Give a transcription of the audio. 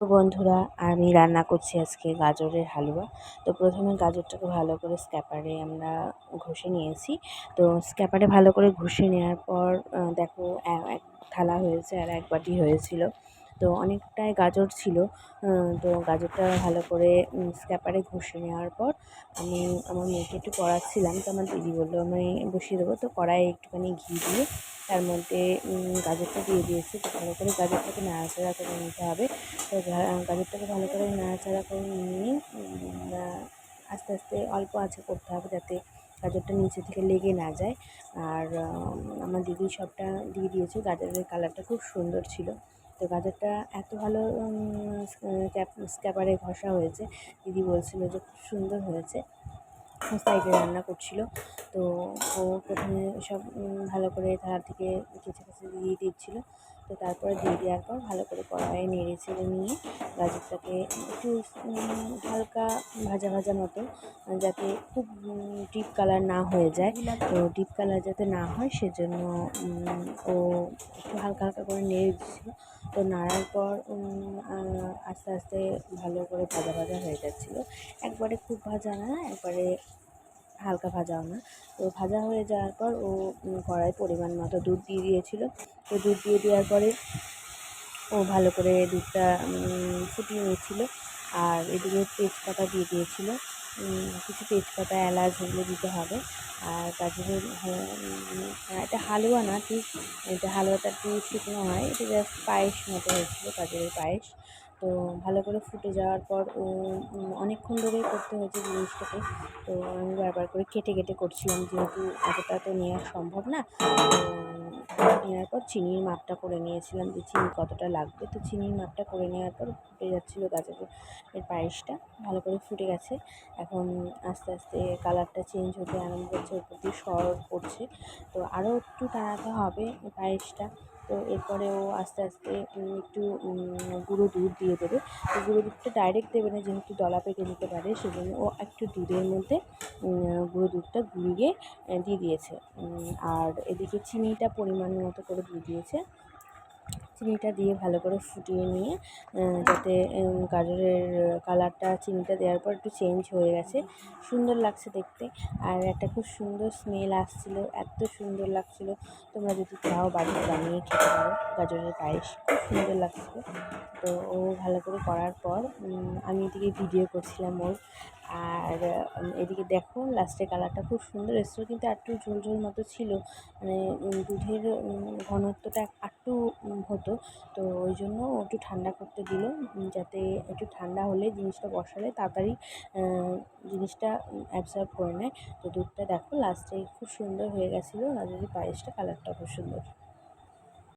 বন্ধুরা, আমি রান্না করছি আজকে গাজরের হালুয়া। তো প্রথমে গাজরটাকে ভালো করে স্ক্যাপারে আমরা ঘষে নিয়েছি। তো স্ক্যাপারে ভালো করে ঘষে নেওয়ার পর দেখো এক থালা হয়েছে আর এক বাটি হয়েছিল। তো অনেকটাই গাজর ছিল তো গাজরটা ভালো করে স্ক্যাপারে ঘষে নেওয়ার পর আমি আমার মেয়েকে একটু পড়াচ্ছিলাম, তো আমার দিদি বলল আমি বসিয়ে দেবো, তো কড়াইয়ে একটুখানি ঘি দিয়ে তার মধ্যে গাজরটা দিয়ে দিয়েছি, তো ভালো করে গাজরটাকে নাড়াচাড়া করে নিতে হবে, তো গাজরটাকে ভালো করে নাড়াচাড়া করে নিয়ে আস্তে আস্তে অল্প আঁচে করতে হবে যাতে গাজরটা নিচে থেকে লেগে না যায়, আর আমার দিদি সবটা দিয়ে দিয়েছে, গাজরের কালারটা খুব সুন্দর ছিল। তো গাজরটা এত ভালো স্ক্যাপারে ঘষা হয়েছে। দিদি বলছিল যে খুব সুন্দর হয়েছে। সাইডে রান্না করছিল। তো ও প্রথমে সব ভালো করে থালা থেকে কেচে কেচে দিয়ে দিচ্ছিল। তো তারপরে দিয়ে দেওয়ার পর ভালো করে কড়াইয়ে নেড়ে চেড়ে নিয়ে গাজরটাকে একটু হালকা ভাজা ভাজা মতো যাতে খুব ডিপ কালার না হয়ে যায়। তো ডিপ কালার যাতে না হয় সেজন্য ও একটু হালকা হালকা করে নেড়ে দিচ্ছিল। তো নাড়ার পর আস্তে আস্তে ভালো করে ভাজা ভাজা হয়ে যাচ্ছিল। একবারে খুব ভাজা না, একবারে হালকা ভাজাও না। তো ভাজা হয়ে যাওয়ার পর ও কড়াই পরিমাণ মতো দুধ দিয়ে দিয়েছিলো। তো দুধ দিয়ে দেওয়ার পরে ও ভালো করে দুধটা ফুটিয়ে নিয়েছিলো আর এদিকে তেজপাতা দিয়ে দিয়েছিলো। কিছু তেজপাতা, এলাচ এগুলো দিতে হবে। আর গাজরের এটা হালুয়া না, ঠিক? এটা হালুয়াটা একটু শুকনো হয়। এটা জাস্ট পায়েস মতো হয়েছিলো, গাজরের পায়েস। তো ভালো করে ফুটে যাওয়ার পর অনেকক্ষণ ধরেই করতে হয়েছে জিনিসটাকে। তো আমি বারবার করে কেটে কেটে করছিলাম, যেহেতু এতটা তো নেওয়া সম্ভব না। তো নেওয়ার পর চিনির মাপটা করে নিয়েছিলাম যে চিনি কতটা লাগবে। তো চিনির মাপটা করে নেওয়ার পর ফুটে যাচ্ছিল গাজরের এর পায়েসটা। ভালো করে ফুটে গেছে। এখন আস্তে আস্তে কালারটা চেঞ্জ হতে আরম্ভ করছে ওপর দিয়ে সর পড়ছে তো আরও একটু টানাতে হবে পায়েসটা। তো এরপরে ও আস্তে আস্তে একটু গুঁড়ো দুধ দিয়ে দেবে। তো গুঁড়ো দুধটা ডাইরেক্ট দেবে না, যেহেতু দলা পেকে নিতে পারে, সেজন্য ও একটু দুধের মধ্যে গুঁড়ো দুধটা গুলিয়ে দিয়ে দিয়েছে। আর এদিকে চিনিটা পরিমাণ মতো করে দিয়ে দিয়েছে। চিনিটা দিয়ে ভালো করে ফুটিয়ে নিয়ে যাতে গাজরের কালারটা চিনিটা দেওয়ার পর একটু চেঞ্জ হয়ে গেছে। সুন্দর লাগছে দেখতে। আর একটা খুব সুন্দর স্মেল আসছিল, এত সুন্দর লাগছিল। তোমরা যদি চাও বাড়িতে বানিয়ে খেতে পারো, গাজরের পায়েস, খুব সুন্দর লাগছিল। তো ও ভালো করে করার পর আমি এদিকে ভিডিও করছিলাম ওর। আর এদিকে দেখো লাস্টের কালারটা খুব সুন্দর। এসেছিল কিন্তু একটু ঝোল ঝোল মতো ছিল। মানে দুধের ঘনত্বটা একটু হতো। তো ওই জন্য একটু ঠান্ডা করতে দিল যাতে একটু ঠান্ডা হলে জিনিসটা বসালে তাড়াতাড়ি জিনিসটা অ্যাবজর্ব করে নেয়। তো দুধটা দেখো লাস্টে খুব সুন্দর হয়ে গেছিল। গাজরের পায়েসটা কালারটা খুব সুন্দর।